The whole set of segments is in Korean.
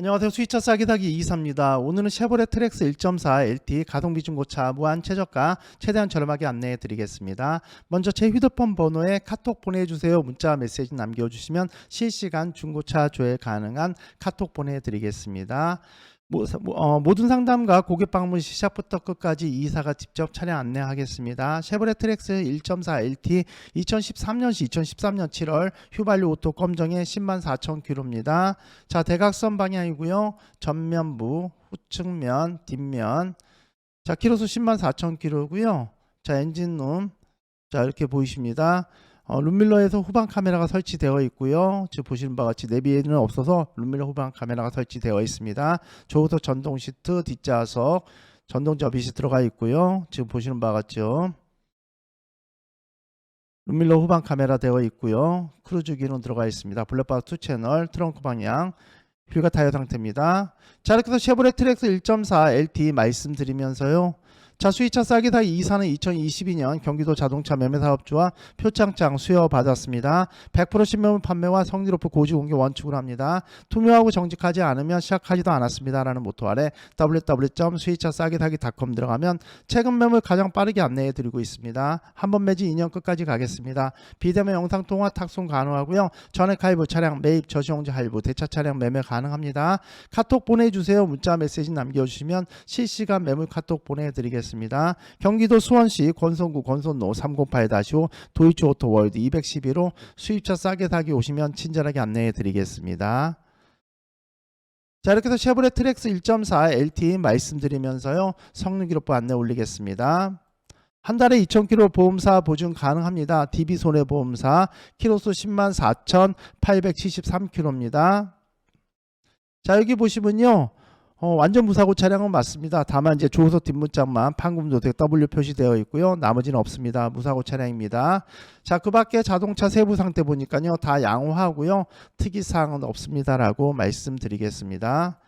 안녕하세요. 수위차 싸기다기 이사입니다. 오늘은 쉐보레 트랙스 1.4 LT 가동비 중고차 무한 최저가 최대한 저렴하게 안내해 드리겠습니다. 먼저 제 휴대폰 번호에 카톡 보내주세요. 문자 메시지 남겨주시면 실시간 중고차 조회 가능한 카톡 보내드리겠습니다. 모, 어, 모든 상담과 고객 방문 시작부터 끝까지 이사가 직접 차량 안내하겠습니다. 쉐보레 트랙스 1.4 LT 2013년시 2013년 7월 휘발유 오토 검정에 10만 4천 킬로입니다. 자 대각선 방향이고요. 전면부, 후측면, 뒷면. 자 키로수 10만 4천 킬로고요. 자 엔진룸. 자 이렇게 보이십니다. 어, 룸밀러에서 후방 카메라가 설치되어 있고요. 지금 보시는 바와 같이 내비에는 없어서 룸밀러 후방 카메라가 설치되어 있습니다. 조우석 전동 시트 뒷좌석 전동 접이시 들어가 있고요. 지금 보시는 바와 같죠. 룸밀러 후방 카메라 되어 있고요. 크루즈 기능 들어가 있습니다. 블랙박스 2 채널, 트렁크 방향, 휠과 타이어 상태입니다. 자 이렇게 해서 쉐보레 트랙스 1.4 LT 말씀드리면서요. 자 수위차 싸기다 이사는 2022년 경기도 자동차 매매사업주와 표창장 수여받았습니다. 100% 신매물 판매와 높은 고지 공개 원칙으로 합니다. 투명하고 정직하지 않으면 시작하지도 않았습니다라는 모토 아래 www.수위차싸기다기.com 들어가면 최근 매물 가장 빠르게 안내해 드리고 있습니다. 한 번 매지 2년 끝까지 가겠습니다. 비대면 영상 통화 탁송 가능하고요. 전액 할부 차량 매입 저시용지 할부 대차 차량 매매 가능합니다. 카톡 보내주세요. 문자 메시지 남겨주시면 실시간 매물 카톡 보내드리겠습니다. 경기도 수원시 권선구 권선로 308-5 도이치 오토월드 211호 수입차 싸게 사기 오시면 친절하게 안내해 드리겠습니다. 자 이렇게 해서 쉐보레 트랙스 1.4 LT 말씀드리면서요 성능 기록부 안내 올리겠습니다. 한 달에 2,000km 보험사 보증 가능합니다. DB 손해보험사 키로수 10만 4,873km입니다. 자 여기 보시면요. 어, 완전 무사고 차량은 맞습니다. 다만 이제 조수석 뒷문짝만 판금도색 W 표시되어 있고요. 나머지는 없습니다. 무사고 차량입니다. 자, 그 밖에 자동차 세부 상태 보니까요. 다 양호하고요. 특이사항은 없습니다라고 말씀드리겠습니다.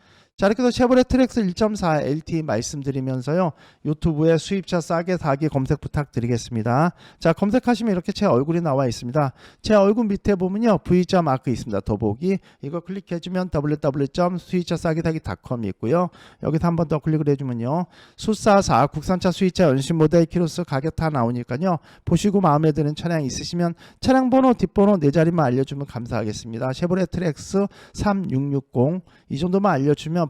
자, 이렇게 해서 쉐보레 트랙스 1.4 LT 말씀드리면서요. 유튜브에 수입차 싸게 사기 검색 부탁드리겠습니다. 자, 검색하시면 이렇게 제 얼굴이 나와 있습니다. 제 얼굴 밑에 보면요. V자 마크 있습니다. 더보기. 이거 클릭해주면 www.수입차싸기사기.com이 있고요. 여기서 한 번 더 클릭을 해주면요. 수사사 국산차 수입차 연신 모델 키로수 가격 다 나오니까요. 보시고 마음에 드는 차량 있으시면 차량 번호, 뒷번호 네 자리만 알려주면 감사하겠습니다. 쉐보레 트랙스 3660 이 정도만 알려주면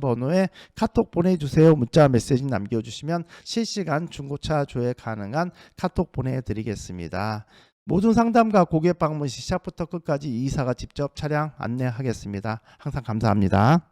번호에 카톡 보내주세요. 문자 메시지 남겨주시면 실시간 중고차 조회 가능한 카톡 보내드리겠습니다. 모든 상담과 고객 방문 시작부터 끝까지 이사가 직접 차량 안내하겠습니다. 항상 감사합니다.